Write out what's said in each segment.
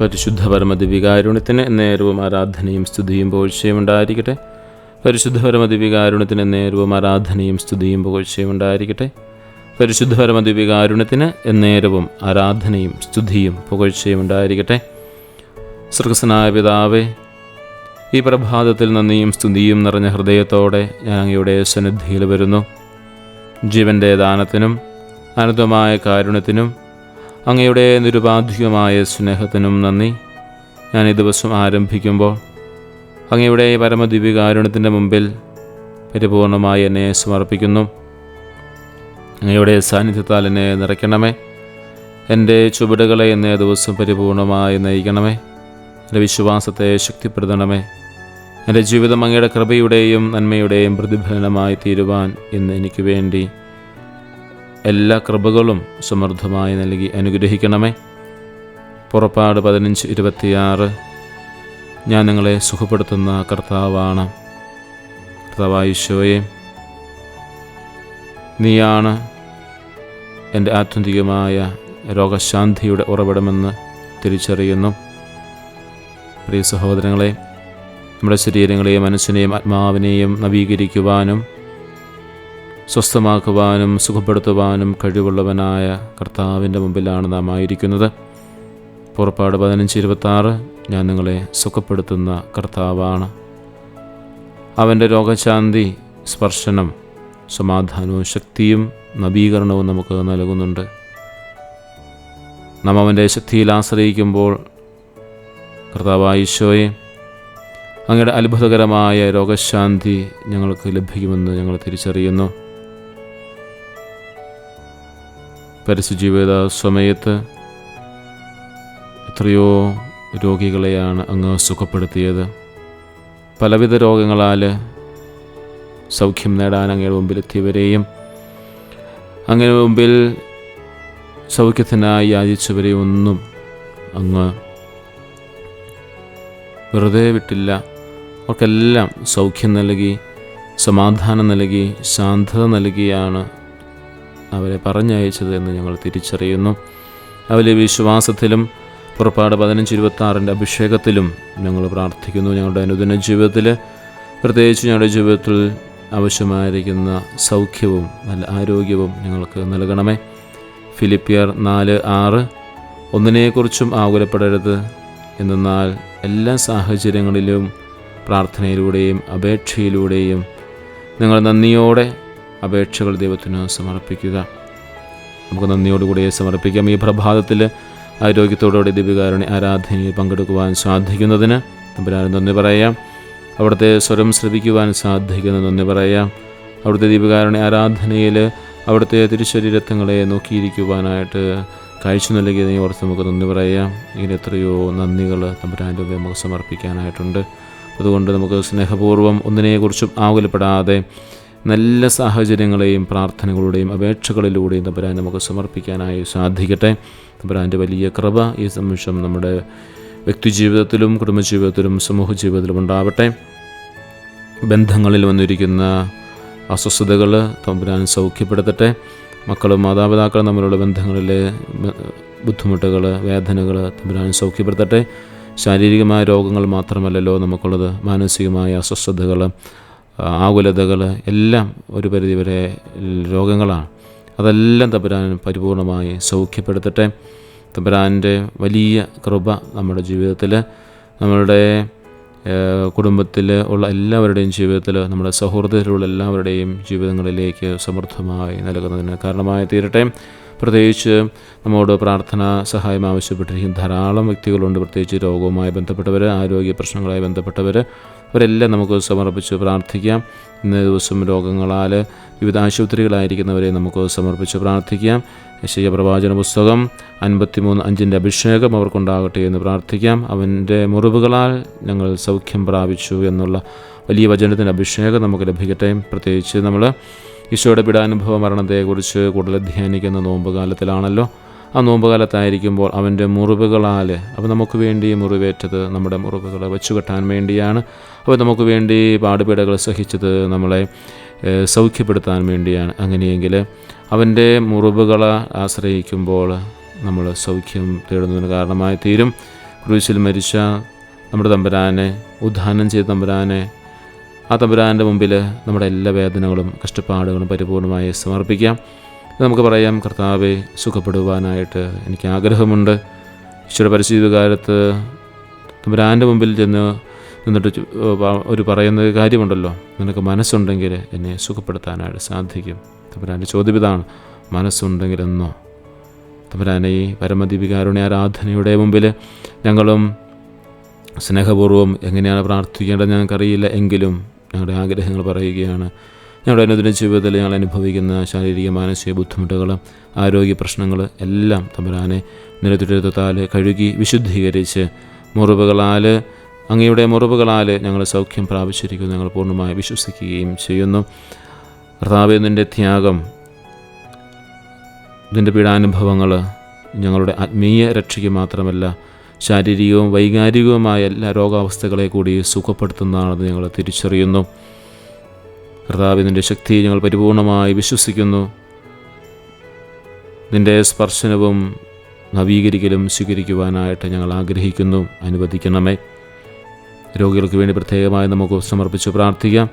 പരിശുദ്ധ പരമദിവികാരുണ്യത്തിന് നേരവും ആരാധനയും സ്തുതിയും പുകഴ്ചയും ഉണ്ടായിരിക്കട്ടെ. പരിശുദ്ധ പരമദിവികാരുണ്യത്തിന് നേരവും ആരാധനയും സ്തുതിയും പുകഴ്ചയും ഉണ്ടായിരിക്കട്ടെ. പരിശുദ്ധ പരമദിവികാരുണ്യത്തിന് നേരവും ആരാധനയും സ്തുതിയും പുകഴ്ചയും ഉണ്ടായിരിക്കട്ടെ. സൃഗസനായ പിതാവേ ഈ പ്രഭാതത്തിൽ നന്ദിയും സ്തുതിയും നിറഞ്ഞ ഹൃദയത്തോടെ ഞാൻ അങ്ങയുടെ സന്നിധിയിൽ വരുന്നു. ജീവന്റെ ദാനത്തിനും അനന്തമായ കാരുണ്യത്തിനും അങ്ങയുടെ നിരുപാധികമായ സ്നേഹത്തിനും നന്ദി. ഞാൻ ഈ ദിവസം ആരംഭിക്കുമ്പോൾ അങ്ങയുടെ പരമദിവ്യകാരുണ്യത്തിന്റെ മുമ്പിൽ പരിപൂർണമായി എന്നെ സമർപ്പിക്കുന്നു. അങ്ങയുടെ സാന്നിധ്യത്താൽ എന്നെ നിറയ്ക്കണമേ. എന്റെ ചുവടുകളെ എന്നെ ദിവസം പരിപൂർണമായി നയിക്കണമേ. എന്റെ വിശ്വാസത്തെ ശക്തിപ്പെടുത്തണമേ. എന്റെ ജീവിതം അങ്ങയുടെ കൃപയുടെയും നന്മയുടെയും പ്രതിഫലനമായി തീരുവാൻ ഇന്ന് എനിക്ക് വേണ്ടി എല്ലാ കൃപകളും സമൃദ്ധമായി നൽകി അനുഗ്രഹിക്കണമേ. പുറപ്പാട് പതിനഞ്ച് ഇരുപത്തിയാറ്. ഞാൻ നിങ്ങളെ സുഖപ്പെടുത്തുന്ന കർത്താവാണ്. കർത്താവായിശോയെ നീയാണ് എന്റെ ആത്യന്തികമായ രോഗശാന്തിയുടെ ഉറവിടമെന്ന് തിരിച്ചറിയുന്നു. പ്രിയ സഹോദരങ്ങളെ നമ്മുടെ ശരീരങ്ങളെയും മനസ്സിനെയും ആത്മാവിനെയും നവീകരിക്കുവാനും സ്വസ്ഥമാക്കുവാനും സുഖപ്പെടുത്തുവാനും കഴിവുള്ളവനായ കർത്താവിന്റെ മുമ്പിലാണ് നാം ആയിരിക്കുന്നത്. പുറപ്പാട് പതിനഞ്ച് ഇരുപത്താറ് ഞാൻ നിങ്ങളെ സുഖപ്പെടുത്തുന്ന കർത്താവാണ്. അവന്റെ രോഗശാന്തി സ്പർശനം സമാധാനവും ശക്തിയും നവീകരണവും നമുക്ക് നൽകുന്നുണ്ട്. നാം അവന്റെ ശക്തിയിൽ ആശ്രയിക്കുമ്പോൾ കർത്താവായ ഈശോയെ അങ്ങയുടെ അത്ഭുതകരമായ രോഗശാന്തി ഞങ്ങൾക്ക് ലഭിക്കുമെന്ന് ഞങ്ങൾ തിരിച്ചറിയുന്നു. പരിശുജീവിത സമയത്ത് എത്രയോ രോഗികളെയാണ് അങ്ങ് സുഖപ്പെടുത്തിയത്. പലവിധ രോഗങ്ങളാൽ സൗഖ്യം നേടാൻ അങ്ങയുടെ മുമ്പിലെത്തിയവരെയും അങ്ങനെ മുമ്പിൽ സൗഖ്യത്തിനായി യാചിച്ചവരെയും ഒന്നും അങ്ങ് വെറുതെ വിട്ടില്ല. അവർക്കെല്ലാം സൗഖ്യം നൽകി സമാധാനം നൽകി ശാന്തത നൽകിയാണ് അവരെ പറഞ്ഞയച്ചത് എന്ന് ഞങ്ങൾ തിരിച്ചറിയുന്നു. അവരെ വിശ്വാസത്തിലും പുറപ്പാട് പതിനഞ്ച് ഇരുപത്താറിന്റെ അഭിഷേകത്തിലും ഞങ്ങൾ പ്രാർത്ഥിക്കുന്നു. ഞങ്ങളുടെ അനുദിന ജീവിതത്തിൽ പ്രത്യേകിച്ച് ഞങ്ങളുടെ ജീവിതത്തിൽ ആവശ്യമായിരിക്കുന്ന സൗഖ്യവും നല്ല ആരോഗ്യവും ഞങ്ങൾക്ക് നൽകണമേ. ഫിലിപ്പിയർ നാല് ആറ് ഒന്നിനെക്കുറിച്ചും ആകുലപ്പെടരുത്. എന്നാൽ എല്ലാ സാഹചര്യങ്ങളിലും പ്രാർത്ഥനയിലൂടെയും അപേക്ഷയിലൂടെയും നിങ്ങൾ നന്ദിയോടെ അപേക്ഷകൾ ദൈവത്തിന് സമർപ്പിക്കുക. നമുക്ക് നന്ദിയോടുകൂടി സമർപ്പിക്കാം. ഈ പ്രഭാതത്തിൽ ആരോഗ്യത്തോടുകൂടി ദിവ്യകാരുണി ആരാധനയിൽ പങ്കെടുക്കുവാൻ സാധിക്കുന്നതിന് നമ്പരാരും നന്ദി പറയാം. അവിടുത്തെ സ്വരം ശ്രവിക്കുവാൻ സാധിക്കുന്ന നന്ദി പറയാം. അവിടുത്തെ ദിവ്യകാരുണി ആരാധനയിൽ അവിടുത്തെ തിരുശരീരത്വങ്ങളെ നോക്കിയിരിക്കുവാനായിട്ട് കാഴ്ച നൽകിയതിനെ ഓർത്ത് നമുക്ക് നന്ദി പറയാം. ഇങ്ങനെ എത്രയോ നന്ദികൾ തമ്പുരാന്റെ നമുക്ക് സമർപ്പിക്കാനായിട്ടുണ്ട്. അതുകൊണ്ട് നമുക്ക് സ്നേഹപൂർവം ഒന്നിനെക്കുറിച്ചും ആകുലപ്പെടാതെ നല്ല സാഹചര്യങ്ങളെയും പ്രാർത്ഥനകളുടെയും അപേക്ഷകളിലൂടെയും തമ്പുരാൻ നമുക്ക് സമർപ്പിക്കാനായി സാധിക്കട്ടെ. തമ്പുരാന്റെ വലിയ കൃപ ഈ നിമിഷം നമ്മുടെ വ്യക്തിജീവിതത്തിലും കുടുംബജീവിതത്തിലും സമൂഹ ജീവിതത്തിലും ഉണ്ടാവട്ടെ. ബന്ധങ്ങളിൽ വന്നിരിക്കുന്ന അസ്വസ്ഥതകൾ തമ്പുരാൻ സൗഖ്യപ്പെടുത്തട്ടെ. മക്കളും മാതാപിതാക്കളും തമ്മിലുള്ള ബന്ധങ്ങളിലെ ബുദ്ധിമുട്ടുകൾ വേദനകൾ തമ്പുരാൻ സൗഖ്യപ്പെടുത്തട്ടെ. ശാരീരികമായ രോഗങ്ങൾ മാത്രമല്ലല്ലോ നമുക്കുള്ളത്. മാനസികമായ അസ്വസ്ഥതകൾ ആകുലതകൾ എല്ലാം ഒരു പരിധിവരെ രോഗങ്ങളാണ്. അതെല്ലാം തമ്പുരാൻ പരിപൂർണമായി സൗഖ്യപ്പെടുത്തട്ടെ. തമ്പുരാന്റെ വലിയ കൃപ നമ്മുടെ ജീവിതത്തിൽ നമ്മളുടെ കുടുംബത്തിൽ ഉള്ള എല്ലാവരുടെയും ജീവിതത്തിൽ നമ്മുടെ സൗഹൃദത്തിലുള്ള എല്ലാവരുടെയും ജീവിതങ്ങളിലേക്ക് സമൃദ്ധമായി നൽകുന്നതിന് കാരണമായി തീരട്ടെ. പ്രത്യേകിച്ച് നമ്മോട് പ്രാർത്ഥന സഹായം ആവശ്യപ്പെട്ടിരിക്കുന്ന ധാരാളം വ്യക്തികളുണ്ട്. പ്രത്യേകിച്ച് രോഗവുമായി ബന്ധപ്പെട്ടവർ ആരോഗ്യ പ്രശ്നങ്ങളുമായി ബന്ധപ്പെട്ടവർ അവരെല്ലാം നമുക്ക് സമർപ്പിച്ച് പ്രാർത്ഥിക്കാം. ഇന്ന ദിവസം രോഗങ്ങളാൽ വിവിധ ആശുപത്രികളായിരിക്കുന്നവരെ നമുക്ക് സമർപ്പിച്ച് പ്രാർത്ഥിക്കാം. യശയ പ്രവാചന പുസ്തകം അൻപത്തിമൂന്ന് അഞ്ചിന്റെ അഭിഷേകം അവർക്കുണ്ടാകട്ടെ എന്ന് പ്രാർത്ഥിക്കാം. അവന്റെ മുറിവുകളാൽ ഞങ്ങൾ സൗഖ്യം പ്രാപിച്ചു എന്നുള്ള വലിയ വചനത്തിന്റെ അഭിഷേകം നമുക്ക് ലഭിക്കട്ടെ. പ്രത്യേകിച്ച് നമ്മൾ ഈശോയുടെ പിടാനുഭവ മരണത്തെക്കുറിച്ച് കൂടുതൽ ധ്യാനിക്കുന്ന നോമ്പ് കാലത്തിലാണല്ലോ ആ നോമ്പുകാലത്തായിരിക്കുമ്പോൾ അവന്റെ മുറിവുകളാൽ അപ്പോൾ നമുക്ക് വേണ്ടി മുറിവേറ്റത് നമ്മുടെ മുറിവുകൾ വെച്ചുകെട്ടാൻ വേണ്ടിയാണ്. അപ്പോൾ നമുക്ക് വേണ്ടി പാടുപീടകൾ സഹിച്ചത് നമ്മളെ സൗഖ്യപ്പെടുത്താൻ വേണ്ടിയാണ്. അങ്ങനെയെങ്കിൽ അവന്റെ മുറിവുകളെ ആശ്രയിക്കുമ്പോൾ നമ്മൾ സൗഖ്യം തേടുന്നതിന് കാരണമായി തീരും. ക്രൂശിൽ മരിച്ച നമ്മുടെ തമ്പുരാനെ ഉദ്ധാനം ചെയ്ത തമ്പുരാനെ ആ തമ്പുരാന്റെ മുമ്പിൽ നമ്മുടെ എല്ലാ വേദനകളും കഷ്ടപ്പാടുകളും പരിപൂർണമായി സമർപ്പിക്കാം. നമുക്ക് പറയാം കർത്താവെ സുഖപ്പെടുവാനായിട്ട് എനിക്ക് ആഗ്രഹമുണ്ട്. ഈശ്വര പരിശുദ്ധ കാലത്ത് തമ്പുരാന്റെ മുമ്പിൽ ചെന്ന് നിന്നിട്ട് ഒരു പറയുന്ന കാര്യമുണ്ടല്ലോ. നിനക്ക് മനസ്സുണ്ടെങ്കിൽ എന്നെ സുഖപ്പെടുത്താനായിട്ട് സാധിക്കും. തമ്പുരാന്റെ ചോദ്യം ഇതാണ് മനസ്സുണ്ടെങ്കിലെന്നോ? തമ്പുരാനെ ഈ പരമദീപികാരുണ്യ ആരാധനയുടെ മുമ്പിൽ ഞങ്ങളും സ്നേഹപൂർവം എങ്ങനെയാണ് പ്രാർത്ഥിക്കേണ്ടത് ഞങ്ങൾക്കറിയില്ല. എങ്കിലും ഞങ്ങളുടെ ആഗ്രഹങ്ങൾ പറയുകയാണ് ഞങ്ങളുടെ അനുദിന ജീവിതത്തിൽ ഞങ്ങൾ അനുഭവിക്കുന്ന ശാരീരിക മാനസിക ബുദ്ധിമുട്ടുകൾ ആരോഗ്യ പ്രശ്നങ്ങൾ എല്ലാം തമ്പുരാനെ നിലത്തുരുത്താൽ കഴുകി വിശുദ്ധീകരിച്ച് മുറിവുകളാൽ അങ്ങയുടെ മുറിവുകളാൽ ഞങ്ങൾ സൗഖ്യം പ്രാപിച്ചിരിക്കുന്നു. ഞങ്ങൾ പൂർണമായി വിശ്വസിക്കുകയും ചെയ്യുന്നു. കർത്താവെ നിന്റെ ത്യാഗം ഇതിന്റെ പീഡാനുഭവങ്ങൾ ഞങ്ങളുടെ ആത്മീയ രക്ഷയ്ക്ക് മാത്രമല്ല ശാരീരികവും വൈകാരികവുമായ എല്ലാ രോഗാവസ്ഥകളെ കൂടി സുഖപ്പെടുത്തുന്നതാണെന്ന് ഞങ്ങൾ തിരിച്ചറിയുന്നു. കർത്താവ് നിന്റെ ശക്തി ഞങ്ങൾ പരിപൂർണമായി വിശ്വസിക്കുന്നു. നിന്റെ സ്പർശനവും നവീകരിക്കലും സ്വീകരിക്കുവാനായിട്ട് ഞങ്ങൾ ആഗ്രഹിക്കുന്നു. അനുവദിക്കണമേ. രോഗികൾക്ക് വേണ്ടി പ്രത്യേകമായി നമുക്ക് സമർപ്പിച്ച് പ്രാർത്ഥിക്കാം.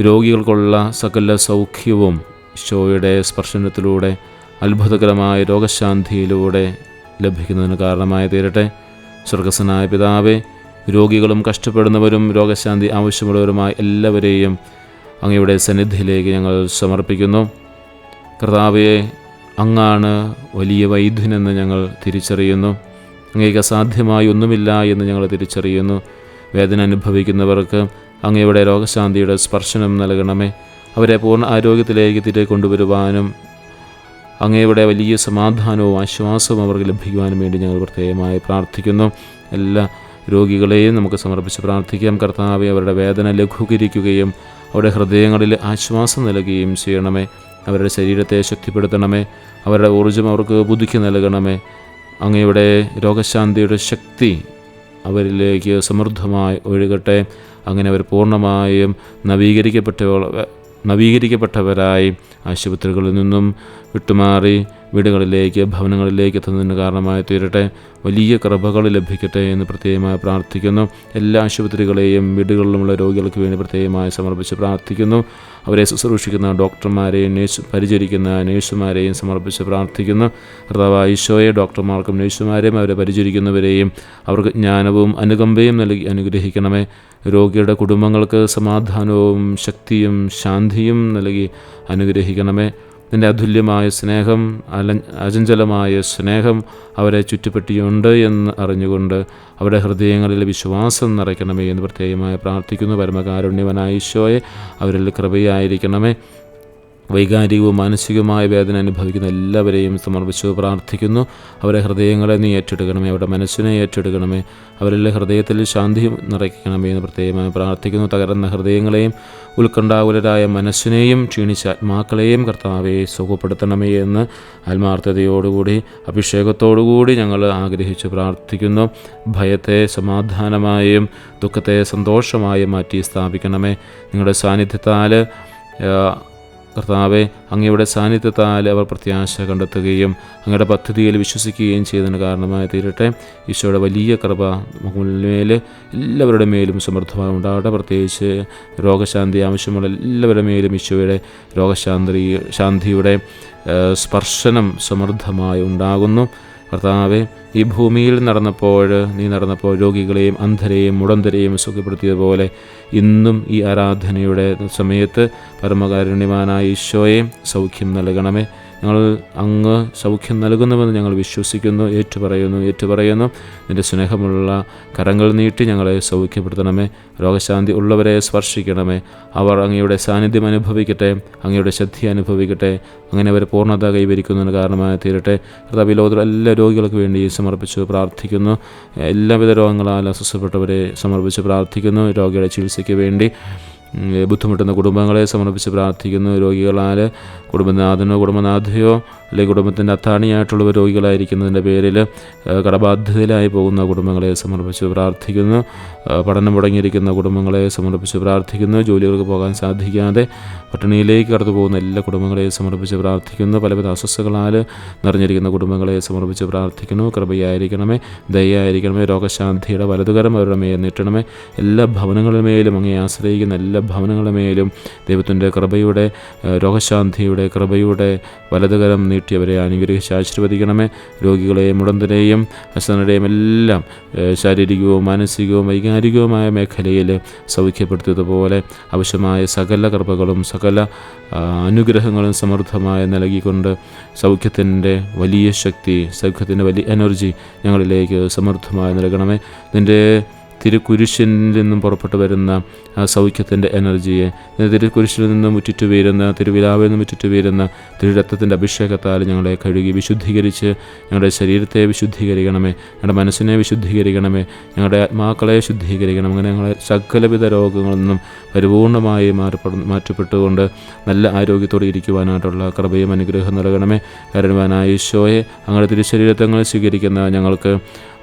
രോഗികൾക്കുള്ള സകല സൗഖ്യവും ഈശോയുടെ സ്പർശനത്തിലൂടെ അത്ഭുതകരമായ രോഗശാന്തിയിലൂടെ ലഭിക്കുന്നതിന് കാരണമായി തീരട്ടെ. സ്വർഗസ്വനായ പിതാവേ രോഗികളും കഷ്ടപ്പെടുന്നവരും രോഗശാന്തി ആവശ്യമുള്ളവരുമായ എല്ലാവരെയും അങ്ങയുടെ സന്നിധിയിലേക്ക് ഞങ്ങൾ സമർപ്പിക്കുന്നു. കർത്താവെ അങ്ങാണ് വലിയ വൈദ്യനെന്ന് ഞങ്ങൾ തിരിച്ചറിയുന്നു. അങ്ങേക്ക് അസാധ്യമായി ഒന്നുമില്ല എന്ന് ഞങ്ങൾ തിരിച്ചറിയുന്നു. വേദന അനുഭവിക്കുന്നവർക്ക് അങ്ങയുടെ രോഗശാന്തിയുടെ സ്പർശനം നൽകണമേ. അവരെ പൂർണ ആരോഗ്യത്തിലേക്ക് തിരികെ കൊണ്ടുവരുവാനും അങ്ങയുടെ വലിയ സമാധാനവും ആശ്വാസവും അവർക്ക് ലഭിക്കുവാനും വേണ്ടി ഞങ്ങൾ പ്രത്യേകമായി പ്രാർത്ഥിക്കുന്നു. എല്ലാ രോഗികളെയും നമുക്ക് സമർപ്പിച്ച് പ്രാർത്ഥിക്കാം. കർത്താവെ അവരുടെ വേദന ലഘൂകരിക്കുകയും അവരുടെ ഹൃദയങ്ങളിൽ ആശ്വാസം നൽകുകയും ചെയ്യണമേ. അവരുടെ ശരീരത്തെ ശക്തിപ്പെടുത്തണമേ അവരുടെ ഊർജം അവർക്ക് പുതുക്കി നൽകണമേ. അങ്ങയുടെ രോഗശാന്തിയുടെ ശക്തി അവരിലേക്ക് സമൃദ്ധമായി ഒഴുകട്ടെ. അങ്ങനെ അവർ പൂർണമായും നവീകരിക്കപ്പെട്ട നവീകരിക്കപ്പെട്ടവരായി ആശുപത്രികളിൽ നിന്നും വിട്ടുമാറി വീടുകളിലേക്ക് ഭവനങ്ങളിലേക്ക് എത്തുന്നതിന് കാരണമായി തീരട്ടെ. വലിയ കൃപകൾ ലഭിക്കട്ടെ എന്ന് പ്രത്യേകമായി പ്രാർത്ഥിക്കുന്നു. എല്ലാ ആശുപത്രികളെയും വീടുകളിലുമുള്ള രോഗികൾക്ക് വേണ്ടി പ്രത്യേകമായി സമർപ്പിച്ച് പ്രാർത്ഥിക്കുന്നു. അവരെ ശുശ്രൂഷിക്കുന്ന ഡോക്ടർമാരെയും നേഴ്സ് പരിചരിക്കുന്ന നേഴ്സുമാരെയും സമർപ്പിച്ച് പ്രാർത്ഥിക്കുന്നു. കർത്താവ് ഈശോയെ ഡോക്ടർമാർക്കും നേഴ്സുമാരെയും അവരെ പരിചരിക്കുന്നവരെയും അവർക്ക് ജ്ഞാനവും അനുകമ്പയും നൽകി അനുഗ്രഹിക്കണമേ. രോഗിയുടെ കുടുംബങ്ങൾക്ക് സമാധാനവും ശക്തിയും ശാന്തിയും നൽകി അനുഗ്രഹിക്കണമേ. നിന്റെ അതുല്യമായ സ്നേഹം അല അചഞ്ചലമായ സ്നേഹം അവരെ ചുറ്റിപ്പറ്റിയുണ്ട് എന്ന് അറിഞ്ഞുകൊണ്ട് അവരുടെ ഹൃദയങ്ങളിൽ വിശ്വാസം നിറയ്ക്കണമേ എന്ന് പ്രത്യേകമായി പ്രാർത്ഥിക്കുന്നു. പരമകാരുണ്യവനായ ഈശോയെ അവരിൽ കൃപയായിരിക്കണമേ. വൈകാരികവും മാനസികവുമായ വേദന അനുഭവിക്കുന്ന എല്ലാവരെയും സമർപ്പിച്ച് പ്രാർത്ഥിക്കുന്നു. അവരെ ഹൃദയങ്ങളെ നീ ഏറ്റെടുക്കണമേ അവരുടെ മനസ്സിനെ ഏറ്റെടുക്കണമേ അവരിലെ ഹൃദയത്തിൽ ശാന്തി നിറയ്ക്കണമേ എന്ന് പ്രത്യേകമായി പ്രാർത്ഥിക്കുന്നു. തകർന്ന ഹൃദയങ്ങളെയും ഉത്കണ്ഠാകുലരായ മനസ്സിനെയും ക്ഷീണിച്ച ആത്മാക്കളെയും കർത്താവെ സുഖപ്പെടുത്തണമേ എന്ന് ആത്മാർത്ഥതയോടുകൂടി അഭിഷേകത്തോടുകൂടി ഞങ്ങൾ ആഗ്രഹിച്ച് പ്രാർത്ഥിക്കുന്നു. ഭയത്തെ സമാധാനമായും ദുഃഖത്തെ സന്തോഷമായും മാറ്റി സ്ഥാപിക്കണമേ. നിങ്ങളുടെ സാന്നിധ്യത്താൽ കർത്താവെ അങ്ങയുടെ സാന്നിധ്യത്താൽ അവർ പ്രത്യാശ കണ്ടെത്തുകയും അങ്ങയുടെ പദ്ധതിയിൽ വിശ്വസിക്കുകയും ചെയ്തതിന് കാരണമായി തീരട്ടെ. ഈശോയുടെ വലിയ കൃപ മുകളിൽ എല്ലാവരുടെ മേലും സമൃദ്ധമായി ഉണ്ടാകട്ടെ പ്രത്യേകിച്ച് രോഗശാന്തി ആവശ്യമുള്ള എല്ലാവരുടെ മേലും ഈശോയുടെ രോഗശാന്തി ശാന്തിയുടെ സ്പർശനം സമൃദ്ധമായി ഉണ്ടാകുന്നു. കർത്താവെ ഈ ഭൂമിയിൽ നടന്നപ്പോൾ നീ നടന്നപ്പോൾ രോഗികളെയും അന്ധരെയും മുടന്തരെയും സുഖപ്പെടുത്തിയതുപോലെ ഇന്നും ഈ ആരാധനയുടെ സമയത്ത് പരമകാരുണ്യമാനായ ഈശോയെ സൗഖ്യം നൽകണമേ. ഞങ്ങൾ അങ്ങ് സൗഖ്യം നൽകുന്നുവെന്ന് ഞങ്ങൾ വിശ്വസിക്കുന്നു ഏറ്റുപറയുന്നു ഏറ്റുപറയുന്നു. നിന്റെ സ്നേഹമുള്ള കരങ്ങൾ നീട്ടി ഞങ്ങളെ സൗഖ്യപ്പെടുത്തണമേ. രോഗശാന്തി ഉള്ളവരെ സ്പർശിക്കണമേ. അവർ അങ്ങയുടെ സാന്നിധ്യം അനുഭവിക്കട്ടെ അങ്ങയുടെ ശക്തി അനുഭവിക്കട്ടെ. അങ്ങനെ അവർ പൂർണത കൈവരിക്കുന്നതിന് കാരണമായി തീരട്ടെ. കർത്താവ് ലോകത്തിലെ എല്ലാ രോഗികൾക്ക് വേണ്ടി സമർപ്പിച്ച് പ്രാർത്ഥിക്കുന്നു. എല്ലാവിധ രോഗങ്ങളാൽ അസ്വസ്ഥപ്പെട്ടവരെ സമർപ്പിച്ച് പ്രാർത്ഥിക്കുന്നു. രോഗിയുടെ ചികിത്സയ്ക്ക് വേണ്ടി ബുദ്ധിമുട്ടുന്ന കുടുംബങ്ങളെ സമർപ്പിച്ച് പ്രാർത്ഥിക്കുന്നു. രോഗികളാൽ കുടുംബനാഥനോ കുടുംബനാഥയോ അല്ലെങ്കിൽ കുടുംബത്തിന്റെ അത്താണിയായിട്ടുള്ളവർ രോഗികളായിരിക്കുന്നതിന്റെ പേരിൽ കടബാധ്യതയിലായി പോകുന്ന കുടുംബങ്ങളെ സമർപ്പിച്ച് പ്രാർത്ഥിക്കുന്നു. പഠനം മുടങ്ങിയിരിക്കുന്ന കുടുംബങ്ങളെ സമർപ്പിച്ച് പ്രാർത്ഥിക്കുന്നു. ജോലികൾക്ക് പോകാൻ സാധിക്കാതെ പട്ടിണിയിലേക്ക് കടന്നു പോകുന്ന എല്ലാ കുടുംബങ്ങളെയും സമർപ്പിച്ച് പ്രാർത്ഥിക്കുന്നു. പലവിധ അസ്വസ്ഥകളാൽ നിറഞ്ഞിരിക്കുന്ന കുടുംബങ്ങളെ സമർപ്പിച്ച് പ്രാർത്ഥിക്കുന്നു. കൃപയായിരിക്കണമേ ദയായിരിക്കണമേ രോഗശാന്തിയുടെ വലതുകരം അവരുടെ മേൽ നീട്ടണമേ. എല്ലാ ഭവനങ്ങളുടെ മേലും അങ്ങേ ആശ്രയിക്കുന്ന എല്ലാ ഭവനങ്ങളുടെ മേലും ദൈവത്തിന്റെ കൃപയുടെ രോഗശാന്തിയുടെ കൃപയുടെ വലതുകരം നീട്ടി അവരെ അനുഗ്രഹിച്ച് ആശീർവദിക്കണമേ രോഗികളെയും മുടന്തരെയും അസനരെയും എല്ലാം ശാരീരികവും മാനസികവും വൈകാരികവുമായ മേഖലയിൽ സൗഖ്യപ്പെടുത്തിയതുപോലെ ആവശ്യമായ സകല കൃപകളും സകല അനുഗ്രഹങ്ങളും സമൃദ്ധമായി നൽകിക്കൊണ്ട് സൗഖ്യത്തിന്റെ വലിയ ശക്തി സൗഖ്യത്തിന്റെ വലിയ എനർജി ഞങ്ങളിലേക്ക് സമൃദ്ധമായി നൽകണമേ. നിന്റെ തിരുക്കുരിശിൽ നിന്നും പുറപ്പെട്ടു വരുന്ന സൗഖ്യത്തിന്റെ എനർജിയെ തിരുക്കുരിശിൽ നിന്നും മുറ്റിറ്റു വീരുന്ന തിരുവിലാവിൽ നിന്നും മുറ്റിറ്റു വീരുന്ന തിരുരക്തത്തിന്റെ അഭിഷേകത്താൽ ഞങ്ങളെ കഴുകി വിശുദ്ധീകരിച്ച് ഞങ്ങളുടെ ശരീരത്തെ വിശുദ്ധീകരിക്കണമേ ഞങ്ങളുടെ മനസ്സിനെ വിശുദ്ധീകരിക്കണമേ ഞങ്ങളുടെ ആത്മാക്കളെ ശുദ്ധീകരിക്കണം. അങ്ങനെ ഞങ്ങളെ സകലവിധ രോഗങ്ങളിൽ നിന്നും പരിപൂർണമായി മാറ്റപ്പെടു മാറ്റപ്പെട്ടുകൊണ്ട് നല്ല ആരോഗ്യത്തോടെ ഇരിക്കുവാനായിട്ടുള്ള കൃപയും അനുഗ്രഹം നൽകണമേ. കരുണവാനായ ഈശോയെ ഞങ്ങളുടെ തിരുശരീരത്വങ്ങൾ സ്വീകരിക്കുന്ന ഞങ്ങൾക്ക്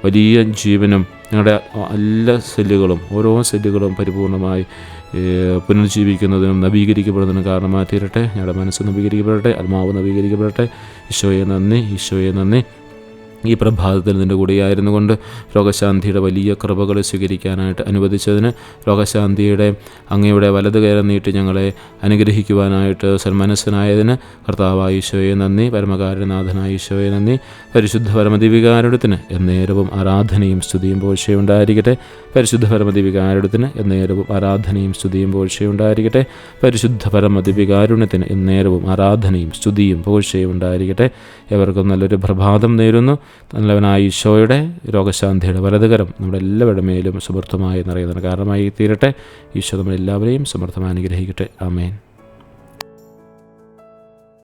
വലിയ ജീവനും ഞങ്ങളുടെ എല്ലാ സെല്ലുകളും ഓരോ സെല്ലുകളും പരിപൂർണമായി പുനർജീവിക്കുന്നതിനും നവീകരിക്കപ്പെടുന്നതിനും കാരണമായി തീരട്ടെ ഞങ്ങളുടെ മനസ്സ് നവീകരിക്കപ്പെടട്ടെ ആത്മാവ് നവീകരിക്കപ്പെടട്ടെ. ഈശോയെ നന്ദി ഈശോയെ നന്ദി. ഈ പ്രഭാതത്തിൽ നിന്റെ കൂടെയായിരുന്നു കൊണ്ട് രോഗശാന്തിയുടെ വലിയ കൃപകൾ സ്വീകരിക്കാനായിട്ട് അനുവദിച്ചതിന് രോഗശാന്തിയുടെ അങ്ങയുടെ വലത് കയറി നീട്ടി ഞങ്ങളെ അനുഗ്രഹിക്കുവാനായിട്ട് സന്മനസ്സനായതിന് കർത്താവായ ഈശോയെ നന്ദി പരമകാരനാഥനായ ഈശോയെ നന്ദി പരിശുദ്ധ പരമദിവികാരുടത്തിന് എന്നേരവും ആരാധനയും സ്തുതിയും പോഴ്ചയുണ്ടായിരിക്കട്ടെ പരിശുദ്ധ പരമദിവികാരുടത്തിന് എന്നേരവും ആരാധനയും സ്തുതിയും പോഴ്ചയുണ്ടായിരിക്കട്ടെ പരിശുദ്ധ പരമദിവികാരുണ്യത്തിന് എന്നേരവും ആരാധനയും സ്തുതിയും പോഴ്ചയും ഉണ്ടായിരിക്കട്ടെ. എവർക്കും നല്ലൊരു പ്രഭാതം നേരുന്നു. നല്ലവനായ ഈശോയുടെ രോഗശാന്തിയുടെ വലതുകരം നമ്മുടെ എല്ലാവരുടെ മേലും സമൃദ്ധമായി നിറയുന്നതിന് കാരണമായി തീരട്ടെ. ഈശോ നമ്മളെല്ലാവരെയും സമൃദ്ധമായി അനുഗ്രഹിക്കട്ടെ. ആമേൻ.